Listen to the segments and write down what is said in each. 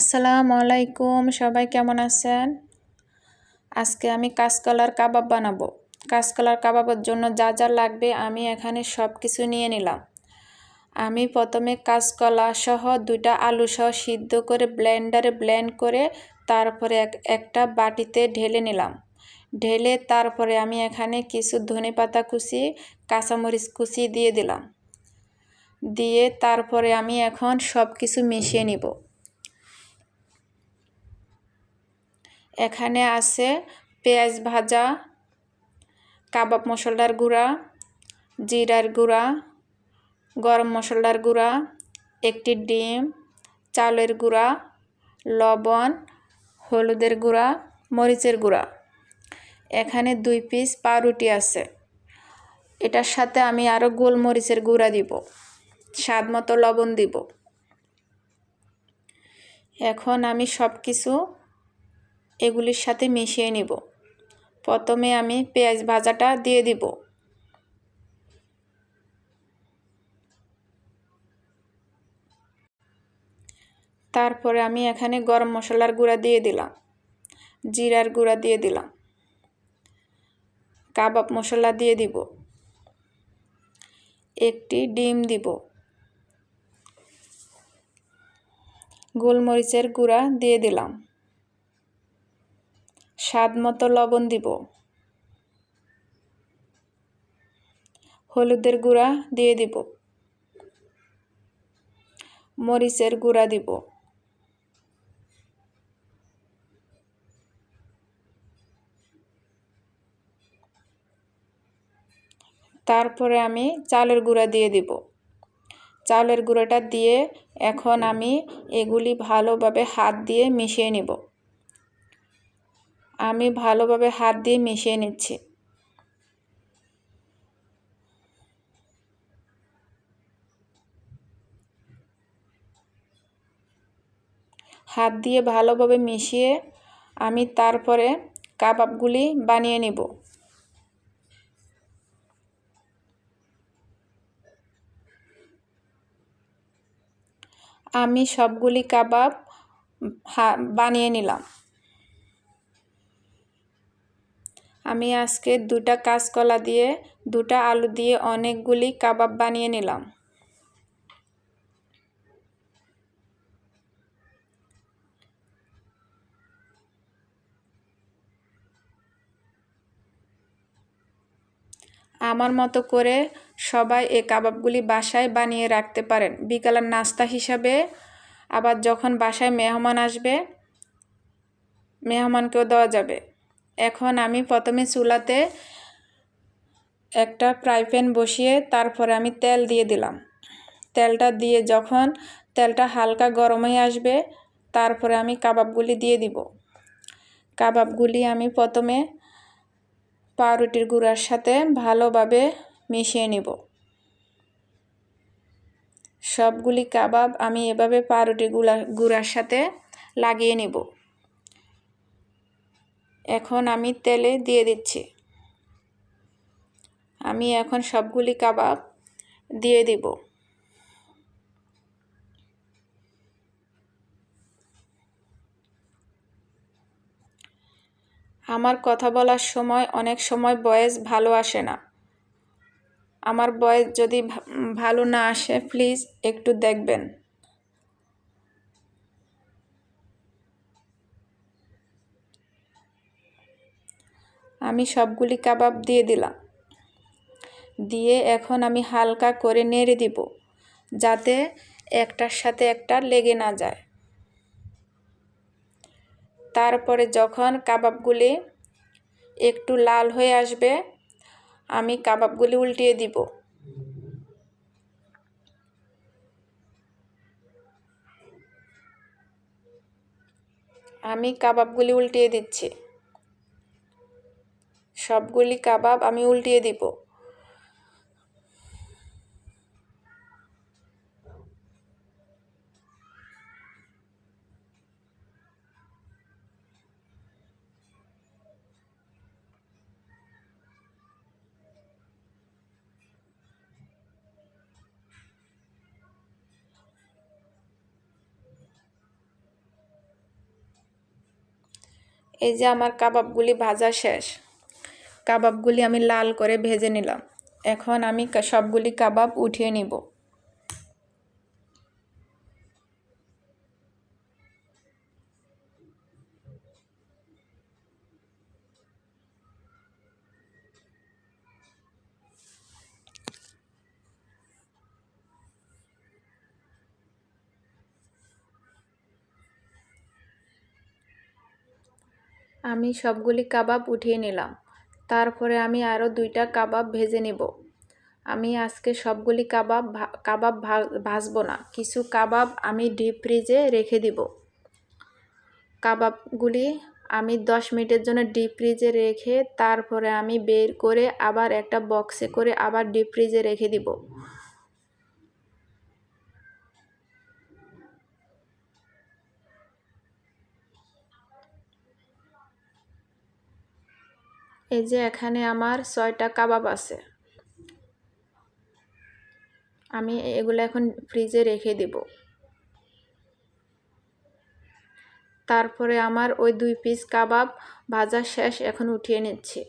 আসসালামু আলাইকুম, সবাই কেমন আছেন? আজকে আমি কাঁচকলার কাবাব বানাবো। কাঁচকলার কাবাবের জন্য যা যা লাগবে আমি এখানে সব কিছু নিয়ে নিলাম। আমি প্রথমে কাঁচকলা সহ দুইটা আলু সহ সিদ্ধ করে ব্লেন্ডারে ব্লেন্ড করে তারপরে এক একটা বাটিতে ঢেলে নিলাম। ঢেলে তারপরে আমি এখানে কিছু ধনে পাতা কুচি, কাঁচামরিচ কুচি দিয়ে দিলাম। দিয়ে তারপরে আমি এখন সব কিছু মিশিয়ে নিব। এখানে আছে পেঁয়াজ ভাজা, কাবাব মশলার গুঁড়া, জিরার গুঁড়া, গরম মশলার গুঁড়া, একটি ডিম, চালের গুঁড়া, লবণ, হলুদের গুঁড়া, মরিচের গুঁড়া। এখানে দুই পিস পাউরুটি আছে। এটার সাথে আমি আরও গোলমরিচের গুঁড়া দিব। স্বাদ মতো লবণ দিব। এখন আমি সব কিছু এগুলির সাথে মিশিয়ে নিব। প্রথমে আমি পেঁয়াজ ভাজাটা দিয়ে দিব। তারপরে আমি এখানে গরম মশলার গুঁড়া দিয়ে দিলাম। জিরার গুঁড়া দিয়ে দিলাম। কাবাব মশলা দিয়ে দিব। একটি ডিম দিব। গোলমরিচের গুঁড়া দিয়ে দিলাম। স্বাদ মতো লবণ দিব। হলুদের গুঁড়া দিয়ে দিব। মরিচের গুঁড়া দিব। তারপরে আমি চালের গুঁড়া দিয়ে দিব। চালের গুঁড়োটা দিয়ে এখন আমি এগুলি ভালোভাবে হাত দিয়ে মিশিয়ে নিব। আমি ভালোভাবে হাত দিয়ে মিশিয়ে নিচ্ছি। হাত দিয়ে ভালোভাবে মিশিয়ে আমি তারপরে কাবাবগুলি বানিয়ে নিব। আমি সবগুলি কাবাব বানিয়ে নিলাম। আমি আজকে দুটা কাঁচকলা দিয়ে, দুটা আলু দিয়ে অনেকগুলি কাবাব বানিয়ে নিলাম। আমার মতো করে সবাই এই কাবাবগুলি বাসায় বানিয়ে রাখতে পারেন। বিকালের নাস্তা হিসাবে আবার যখন বাসায় মেহমান আসবে, মেহমানকেও দেওয়া যাবে। এখন আমি প্রথমে চুলাতে একটা ফ্রাই প্যান বসিয়ে তারপরে আমি তেল দিয়ে দিলাম। তেলটা দিয়ে যখন তেলটা হালকা গরম হয়ে আসবে, তারপরে আমি কাবাবগুলি দিয়ে দিব। কাবাবগুলি আমি প্রথমে পাউরুটির গুঁড়ার সাথে ভালোভাবে মিশিয়ে নিব। সবগুলি কাবাব আমি এভাবে পাউরুটি গুঁড়া গুঁড়ার সাথে লাগিয়ে নিব। এখন আমি তেলে দিয়ে দিচ্ছি। আমি এখন সবগুলি কাবাব দিয়ে দিব। আমার কথা বলার সময় অনেক সময় বয়েস ভালো আসে না। আমার বয়েস যদি ভালো না আসে, প্লিজ একটু দেখবেন। আমি সবগুলি কাবাব দিয়ে দিলাম। দিয়ে এখন আমি হালকা করে নেড়ে দিব, যাতে একটার সাথে একটা লেগে না যায়। তারপরে যখন কাবাবগুলি একটু লাল হয়ে আসবে, আমি কাবাবগুলি উল্টিয়ে দিব। আমি কাবাবগুলি উল্টিয়ে দিচ্ছি। সবগুলি কাবাব আমি উল্টিয়ে দিব। এই যে আমার কাবাবগুলি ভাজা শেষ। কাবাবগুলি আমি লাল করে ভেজে নিলাম। এখন আমি সবগুলি কাবাব উঠিয়ে নিব। আমি সবগুলি কাবাব উঠিয়ে নিলাম। তারপরে আমি আরও দুইটা কাবাব ভেজে নেব। আমি আজকে সবগুলি কাবাব কাবাব ভাজবো না। কিছু কাবাব আমি ডিপ ফ্রিজে রেখে দিব। কাবাবগুলি আমি দশ মিনিটের জন্য ডিপ ফ্রিজে রেখে তারপরে আমি বের করে আবার একটা বক্সে করে আবার ডিপ ফ্রিজে রেখে দিব। এই যে এখানে আমার ছয়টা কাবাব আছে। আমি এগুলো এখন ফ্রিজে রেখে দিব। তারপরে আমার ওই দুই পিস কাবাব ভাজা শেষ এখন উঠিয়ে নিচ্ছি।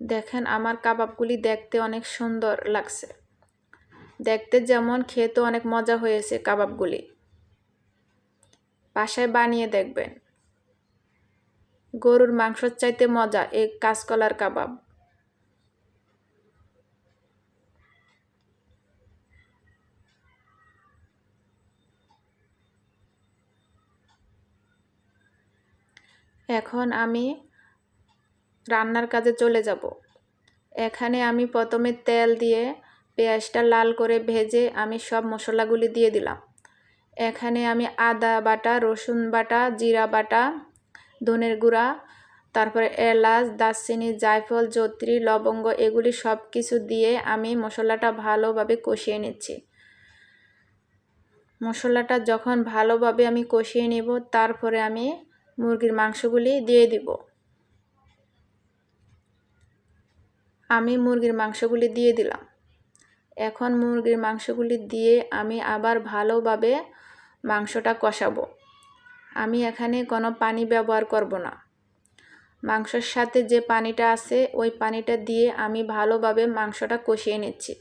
দেখেন, আমার কাবাবগুলি দেখতে অনেক সুন্দর লাগছে। দেখতে যেমন খেতেও অনেক মজা হয়েছে কাবাবগুলি। বাসায় বানিয়ে দেখবেন। গরুর মাংসর চাইতে মজা এই কাঁচকলার কাবাব। এখন আমি রান্নার কাজে চলে যাব। এখানে আমি প্রথমে তেল দিয়ে পেঁয়াজটা লাল করে ভেজে আমি সব মশলাগুলি দিয়ে দিলাম। এখানে আমি আদা বাটা, রসুন বাটা, জিরা বাটা, ধনের গুঁড়া, তারপরে এলাচ, দারচিনি, জায়ফল, জত্রি, লবঙ্গ এগুলি সব কিছু দিয়ে আমি মশলাটা ভালোভাবে কষিয়ে নিচ্ছি। মশলাটা যখন ভালোভাবে আমি কষিয়ে নিব, তারপরে আমি মুরগির মাংসগুলি দিয়ে দিব। আমি মুরগির মাংসগুলি দিয়ে দিলাম। এখন মুরগির মাংসগুলি দিয়ে আমি আবার ভালোভাবে মাংসটা কষাবো। আমি এখানে কোনো পানি ব্যবহার করব না। মাংসর সাথে যে পানিটা আছে, ওই পানিটা দিয়ে আমি ভালোভাবে মাংসটা কষিয়ে নিচ্ছি।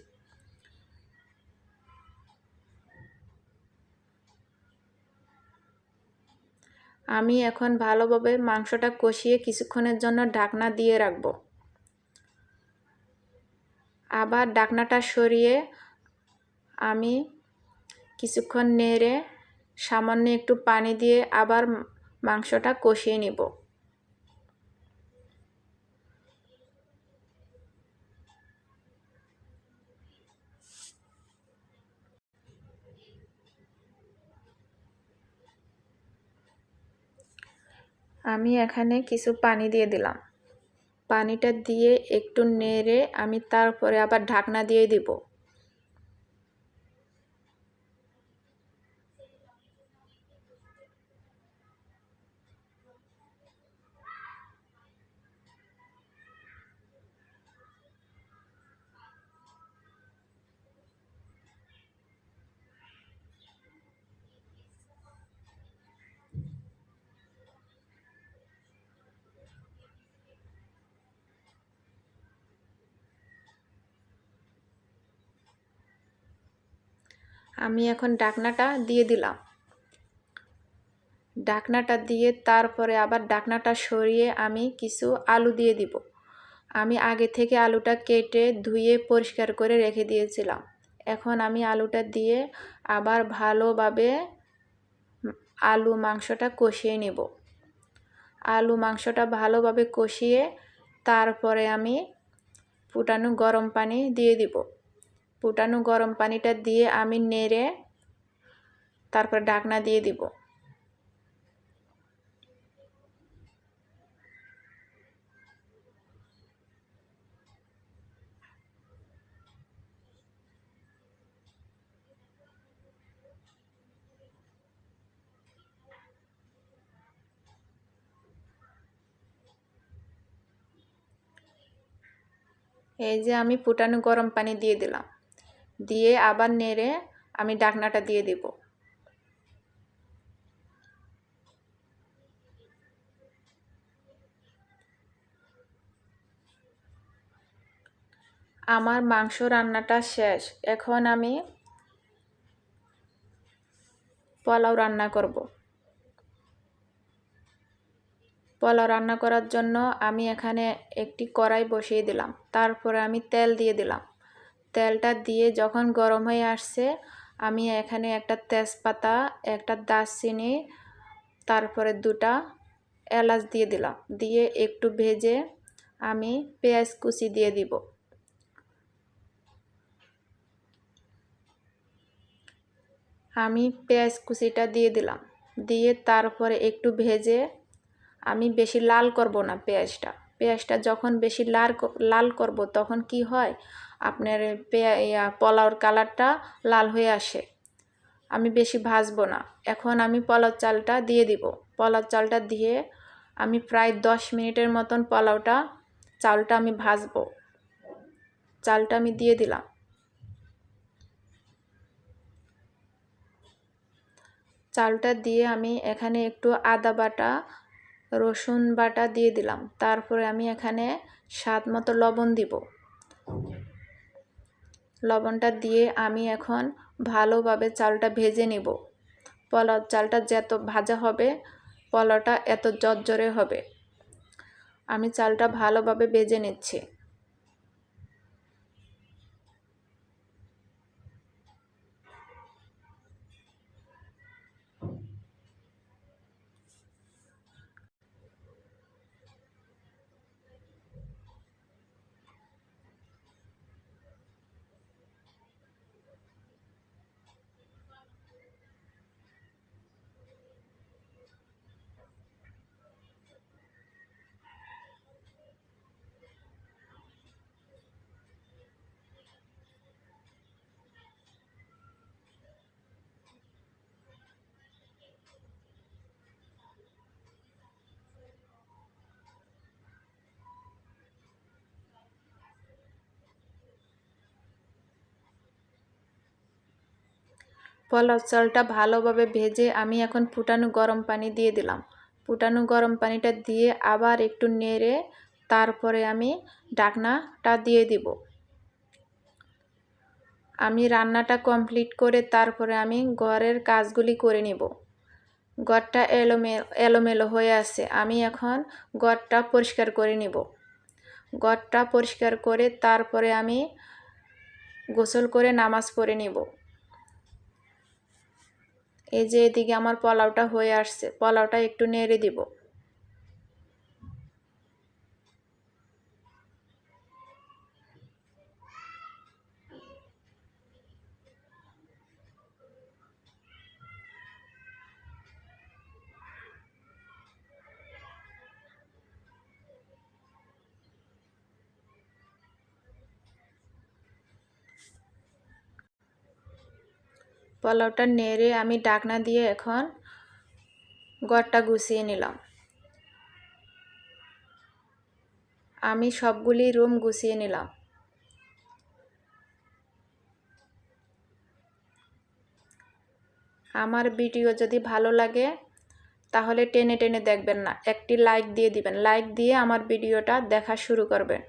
আমি এখন ভালোভাবে মাংসটা কষিয়ে কিছুক্ষণের জন্য ঢাকনা দিয়ে রাখব। আবার ডাকনাটা সরিয়ে আমি কিছুক্ষণ নেড়ে সামান্য একটু পানি দিয়ে আবার মাংসটা কষিয়ে নিব। আমি এখানে কিছু পানি দিয়ে দিলাম। পানিটা দিয়ে একটু নেড়ে আমি তারপরে আবার ঢাকনা দিয়ে দিব। আমি এখন ডাকনাটা দিয়ে দিলাম। ডাকনাটা দিয়ে তারপরে আবার ডাকনাটা সরিয়ে আমি কিছু আলু দিয়ে দিব। আমি আগে থেকে আলুটা কেটে ধুয়ে পরিষ্কার করে রেখে দিয়েছিলাম। এখন আমি আলুটা দিয়ে আবার ভালোভাবে আলু মাংসটা কষিয়ে নেব। আলু মাংসটা ভালোভাবে কষিয়ে তারপরে আমি ফুটানো গরম পানি দিয়ে দিব। ফুটানো গরম পানিটা দিয়ে আমি নেড়ে তারপর ঢাকনা দিয়ে দিব। এই যে আমি ফুটানো গরম পানি দিয়ে দিলাম। দিয়ে আবার নেড়ে আমি ডাকনাটা দিয়ে দিব। আমার মাংস রান্নাটা শেষ। এখন আমি পোলাও রান্না করব। পোলাও রান্না করার জন্য আমি এখানে একটি কড়াই বসিয়ে দিলাম। তারপরে আমি তেল দিয়ে দিলাম। তেলটা দিয়ে যখন গরম হয়ে আসছে, আমি এখানে একটা তেজপাতা, একটা দারচিনি, তারপরে দুটা এলাচ দিয়ে দিলাম। দিয়ে একটু ভেজে আমি পেঁয়াজ কুচি দিয়ে দিব। আমি পেঁয়াজ কুচিটা দিয়ে দিলাম। দিয়ে তারপরে একটু ভেজে আমি বেশি লাল করব না পেঁয়াজটা। পেঁয়াজটা যখন বেশি লাল লাল করব তখন কি হয়? আপনার পেঁয়া পোলাওর কালারটা লাল হয়ে আসে। আমি বেশি ভাজবো না। এখন আমি পোলাও চালটা দিয়ে দিব। পোলাও চালটা দিয়ে আমি প্রায় দশ মিনিটের মতন পোলাওটা, চালটা আমি ভাজবো। চালটা আমি দিয়ে দিলাম। চালটা দিয়ে আমি এখানে একটু আদা বাটা, রসুন বাটা দিয়ে দিলাম। তারপরে আমি এখানে স্বাদ মতো লবণ দিব। লবণটা দিয়ে আমি এখন ভালোভাবে চালটা ভেজে নিব। পলাও চালটা যত ভাজা হবে, পলাটা এত জর্জরে হবে। আমি চালটা ভালোভাবে ভেজে নিচ্ছি। পোলাও চালটা ভালোভাবে ভেজে আমি এখন ফুটানো গরম পানি দিয়ে দিলাম। ফুটানো গরম পানিটা দিয়ে আবার একটু নেড়ে তারপরে আমি ডাকনাটা দিয়ে দিব। আমি রান্নাটা কমপ্লিট করে তারপরে আমি ঘরের কাজগুলি করে নিব। ঘরটা এলোমেলো এলোমেলো হয়ে আছে। আমি এখন ঘরটা পরিষ্কার করে নিব। ঘরটা পরিষ্কার করে তারপরে আমি গোসল করে নামাজ পড়ে নিব। এই যে এদিকে আমার পোলাওটা হয়ে আসছে পোলাওটা একটু নেড়ে দিব। পোলাওটা নেড়ে আমি ডাকনা দিয়ে এখন গড়টা গুছিয়ে নিলাম। আমি সবগুলি রুম গুছিয়ে নিলাম। আমার ভিডিও যদি ভালো লাগে, তাহলে টেনে টেনে দেখবেন না। একটি লাইক দিয়ে দিবেন। লাইক দিয়ে আমার ভিডিওটা দেখা শুরু করবেন।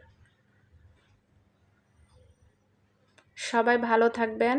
সবাই ভালো থাকবেন।